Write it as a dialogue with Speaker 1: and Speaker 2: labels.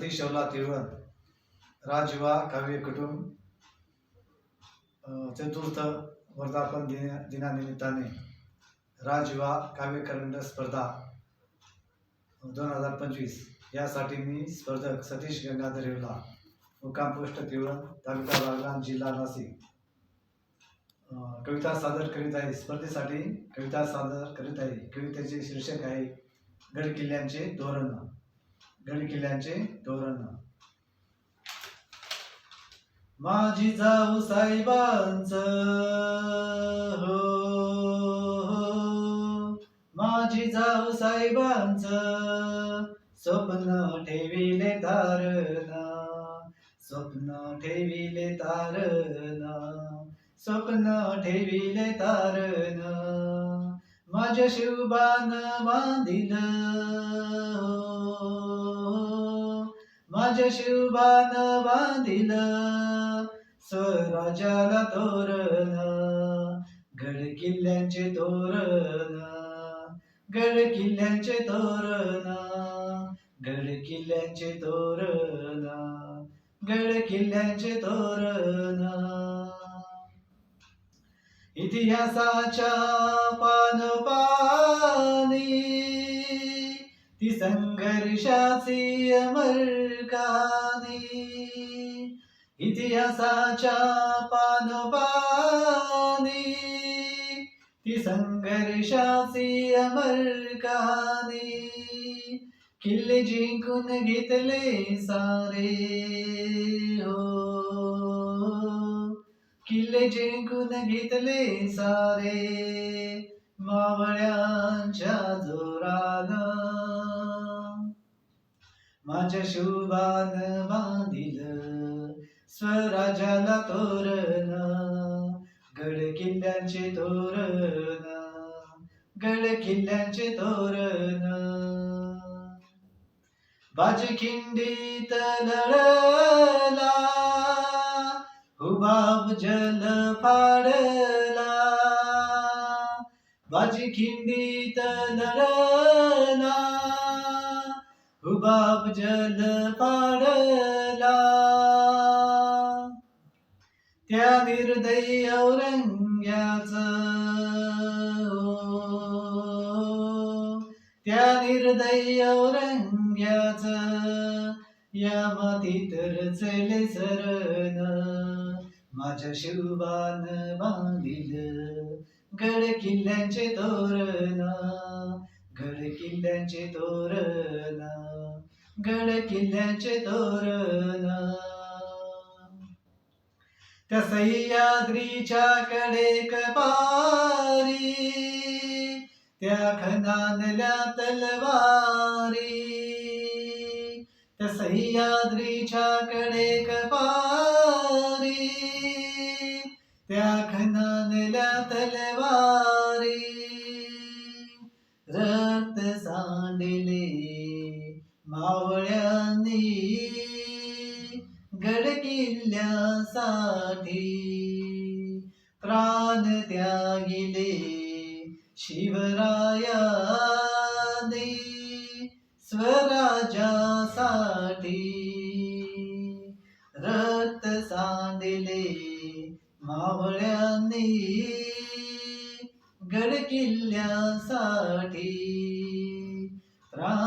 Speaker 1: सतीश शवला तिळवण राजवा काव्य कुटुंब चतुर्थ वर्धापन दिना दिनानिमित्ताने राजवा काव्य करंड स्पर्धा दोन हजार पंचवीस. यासाठी मी स्पर्धक सतीश गंगाधर येवला मुक्काम पोस्ट तिळवण तालुका बागलाण जिल्हा नाशिक. कविता सादर करीत आहे. स्पर्धेसाठी कविता सादर करीत आहे. कवितेचे शीर्षक आहे गड किल्ल्यांचे धोरण. गड किल्ल्यांचे धोरण. माझी जाऊ साहेबांच. हो हो. माझी जाऊ साहेबांच. स्वप्न ठेविले तारण. स्वप्न ठेविले तारण. स्वप्न ठेविले तारण. माझ्या शिवबान बांधिल माझ्या शिवबान बांधिल स्वराज्याला तोरण गड किल्ल्यांचे तोरण गड किल्ल्यांचे तोरण गड किल्ल्यांचे तोरण गड किल्ल्यांचे तोरण. इतिहासाच्या पानपानी ती संघर्षाची अमरकानी इतिहासाच्या पानपानी ती संघर्षाची अमरकानी किल्ले जिंकून घेतले सारे हो. किल्ले जिंकून घेतले सारे मावळ्यांच्या जोरानं. माझ्या शुभान बांधिल स्वराज्याला तोरण गड किल्ल्यांचे तोरण गड किल्ल्यांचे तोरण. बाजखिंडीत लढला हुबाब जल पाडला. बाजी खिंडीत लढला हुबाब जल पाडला. त्या निर्दयी औरंग्याच. त्या निर्दयी औरंग्याच. या मातीत रचले सरण माझ्या शिवबान बांधिल गड किल्ल्यांचे तोरण. गड किल्ल्यांचे तोरण. गड किल्ल्यांचे तोरण त्या सह्याद्रीच्या कडेक पारी त्या खणानल्या तलवारी त्या सह्याद्रीच्या कडेक पारी त्या खणानल्या तलवारी रक्त सांडले मावळ्यांनी गड किल्ल्यासाठी प्राण त्यागिले शिवरायाने स्वराजासाठी रक्त सांदिले मावळ्यांनी गड किल्ल्यासाठी प्राण